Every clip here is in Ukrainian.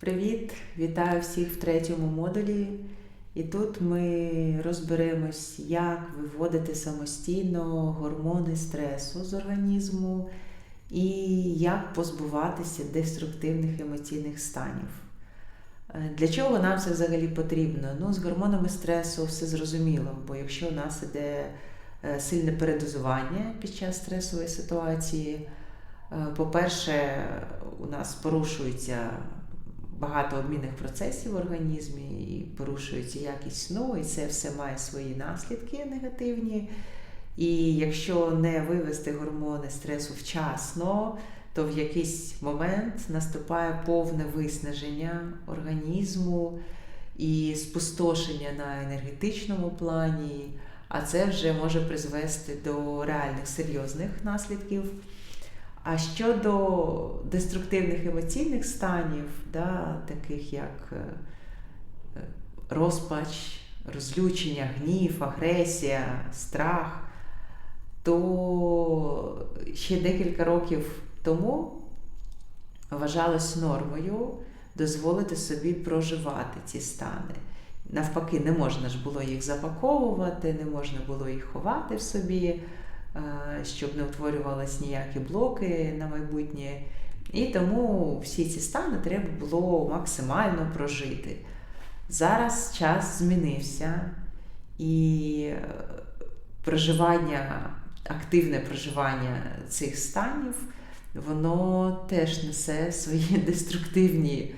Привіт! Вітаю всіх в третьому модулі. І тут ми розберемось, як виводити самостійно гормони стресу з організму і як позбуватися деструктивних емоційних станів. Е, Для чого нам це взагалі потрібно? Ну, з гормонами стресу все зрозуміло, бо якщо у нас іде е, сильне передозування під час стресової ситуації, е, по-перше, у нас порушується багато обмінних процесів в організмі, і порушується якість сну, і це все має свої наслідки негативні. І якщо не вивести гормони стресу вчасно, то в якийсь момент наступає повне виснаження організму і спустошення на енергетичному плані, а це вже може призвести до реальних серйозних наслідків. А щодо деструктивних емоційних станів, да, таких як е, е, розпач, розлючення, гнів, агресія, страх, то ще декілька років тому вважалось нормою дозволити собі проживати ці стани. Навпаки, не можна ж було їх запаковувати, не можна було їх ховати в собі, щоб не утворювалися ніякі блоки на майбутнє. І тому всі ці стани треба було максимально прожити. Зараз час змінився, і е, проживання, активне проживання цих станів, воно теж несе свої деструктивні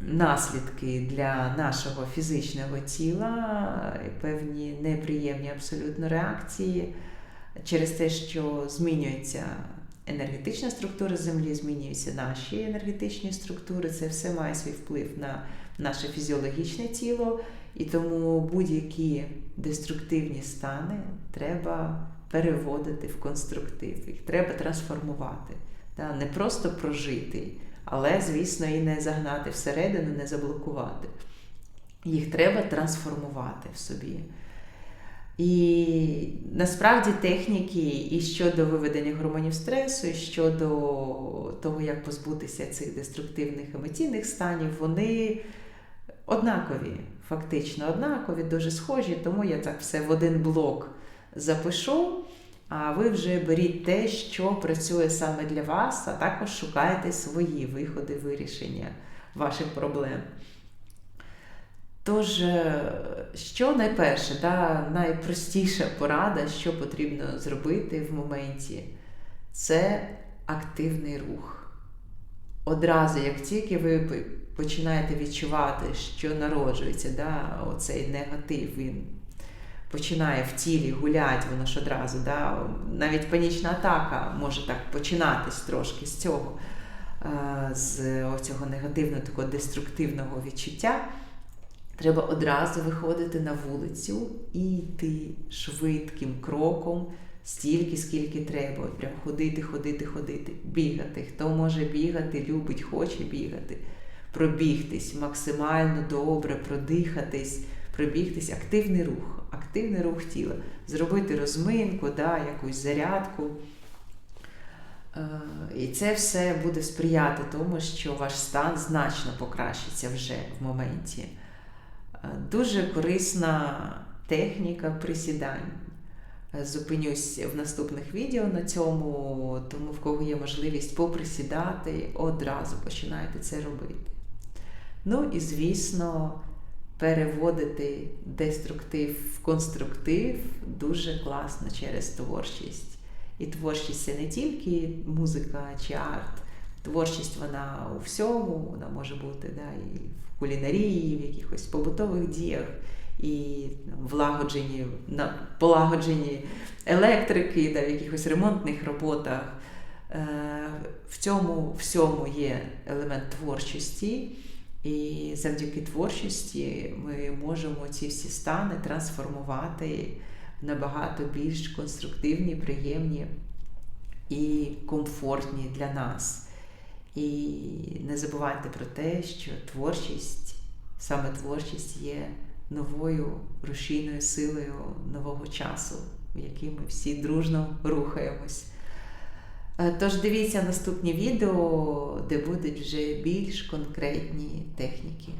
наслідки для нашого фізичного тіла, певні неприємні абсолютно реакції через те, що змінюється енергетична структура Землі, змінюються наші енергетичні структури. Це все має свій вплив на наше фізіологічне тіло, і тому будь-які деструктивні стани треба переводити в конструктив, їх треба трансформувати. Не просто прожити, але, звісно, і не загнати всередину, не заблокувати. Їх треба трансформувати в собі. І насправді техніки і щодо виведення гормонів стресу, і щодо того, як позбутися цих деструктивних емоційних станів, вони однакові, фактично однакові, дуже схожі, тому я так все в один блок запишу. А ви вже беріть те, що працює саме для вас, а також шукайте свої виходи вирішення ваших проблем. Тож, що найперше, да, найпростіша порада, що потрібно зробити в моменті, це активний рух. Одразу, як тільки ви починаєте відчувати, що народжується да, оцей негатив, він починає в тілі гуляти, воно ж одразу, да, навіть панічна атака може так починатись трошки з цього, з цього негативного, такого деструктивного відчуття. Треба одразу виходити на вулицю і йти швидким кроком, стільки, скільки треба. Прям ходити, ходити, ходити, бігати. Хто може бігати, любить, хоче бігати, пробігтись максимально добре, продихатись, пробігтись, активний рух, активний рух тіла, зробити розминку, да, якусь зарядку. І це все буде сприяти тому, що ваш стан значно покращиться вже в моменті. Дуже корисна техніка присідань. Зупинюсь в наступних відео на цьому, тому в кого є можливість поприсідати, одразу починайте це робити. Ну і, звісно, переводити деструктив в конструктив дуже класно через творчість. І творчість це не тільки музика чи арт. Творчість вона у всьому, вона може бути да, і в кулінарії, в якихось побутових діях, і влагодженні, полагодженні електрики, да, в якихось ремонтних роботах. В цьому всьому є елемент творчості, і завдяки творчості ми можемо ці всі стани трансформувати в набагато більш конструктивні, приємні і комфортні для нас. І не забувайте про те, що творчість, саме творчість є новою рушійною силою нового часу, в який ми всі дружно рухаємось. Е, Тож дивіться наступні відео, де будуть вже більш конкретні техніки.